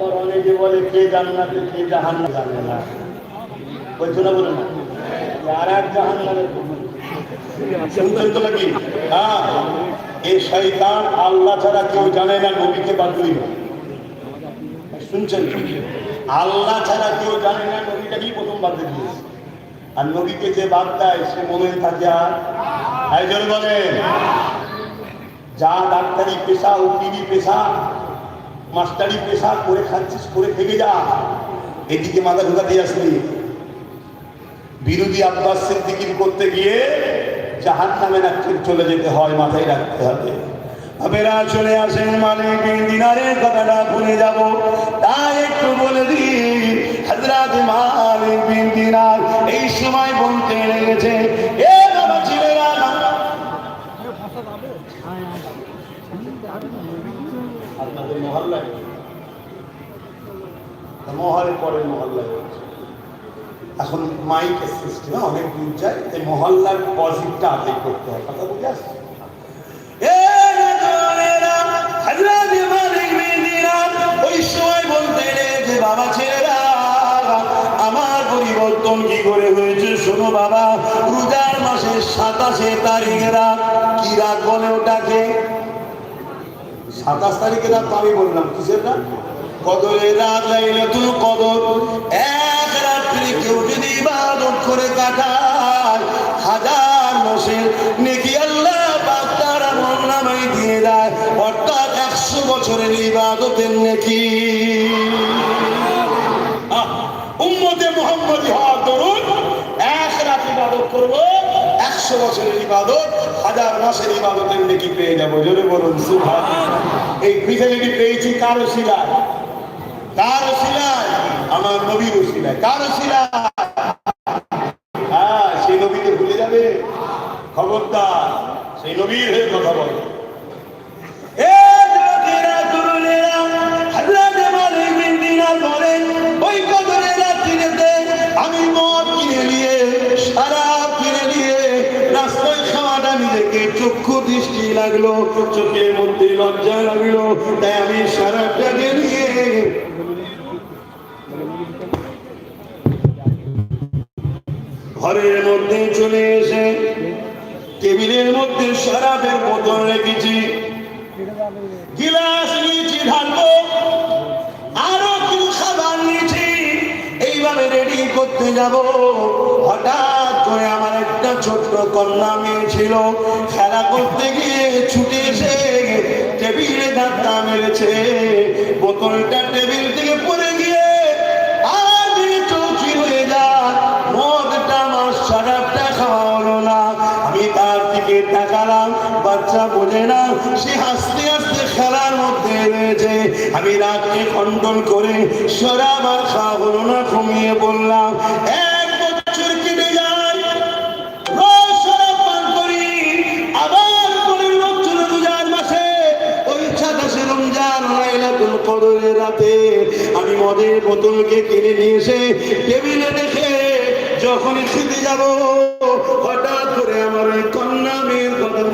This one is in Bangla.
আবার অনেকে বলে কে জান্নাতে, কে জাহান্ন জানে না। বলছো না বলে না? আর এক জাহান্নামের নাকি হ্যাঁ ছাড়া কেউ জানে না নবীকে বাদুই না শুনছেন? আল্লাহ ছাড়া কেউ জানে না প্রথম বাদ আর নবীকে যে বাদ সে মনে থাকে যা ডাক্তারি পেশা উকিলি পেশা মাস্টারি পেশা করে খাচ্ছিস, করে থেকে যা। এদিকে মাথা ঢুকাতে আসলি বিরোধী আব্বাস সিদ্দিকির করতে গিয়ে জাহান নামে নাকি চলে যেতে হয়, মাথায় রাখতে হবে। চলে আসেন মালিক কথাটা ভুলে যাব। তাই একটু বলে হজরত মালিক দিনার এই সময় বলতে লেগেছে আপনাদের মহলের পরে এখন মাইকের সিস্টেমে অনেক দূর যায়, এই মহল্লার পজিটিভটা আদায় করতে হয়। কথা বুঝে আসছে? বলতে বাবা ছেলেরা পরিবর্তন কি করে হয়েছে? শোনো বাবা, রোজার মাসের সাতাশে তারিখে রাত কি রাত বলে ওটাকে? সাতাশ তারিখে রাত তো আমি বললাম, কিসের রাত? কদরের রাত, লাইলাতুল কদর। এক রাত্রি কেউ যদি ইবাদত করে কাটায়, হাজার মাসের নেকি আল্লাহ পাক তার নামায় দিয়ে দেয়। অর্থাৎ একশো বছরের ইবাদতের নেকি। করব। একশো বছরের ইবাদত, হাজার মাসের ইবাদতের নেকি পেয়ে যাব। জোরে বলুন সুভাষ এই পৃথিবীটি পেয়েছি কারও শিলায় কারও শিলায় আমার নবীর শিলায় কারও শিলায় হ্যাঁ সেই নবীকে ভুলে যাবে। খবরদার, সেই নবীর হয়ে কথা বলে। আমি মদ কিনে নিয়ে চক্ষু দৃষ্টি লাগল, চোখের মধ্যে লজ্জা লাগল, তাই আমি শরাবটাকে নিয়ে ঘরের মধ্যে চলে এসে, টেবিলের মধ্যে শরাবের বোতল রেখেছি। গিলাস নিয়েছি ঢালবো আরও কিছু খাবার নিয়েছি। এইভাবে রেডি করতে যাব। হঠাৎ করে আমার একটা ছোট্ট কন্যা মেয়ে ছিল। খেলা করতে গিয়ে ছুটে এসে টেবিলে ধাক্কা মেরেছে। বোতলটা টেবিল থেকে পড়ে গিয়ে আমি রাতকে খণ্ডন করে শরাব আর খাওয়া হলো না কমিয়ে বললাম কদরের রাতে আমি মদের বোতলকে কিনে নিয়ে এসে টেবিলে রেখে যখন খেতে যাব হঠাৎ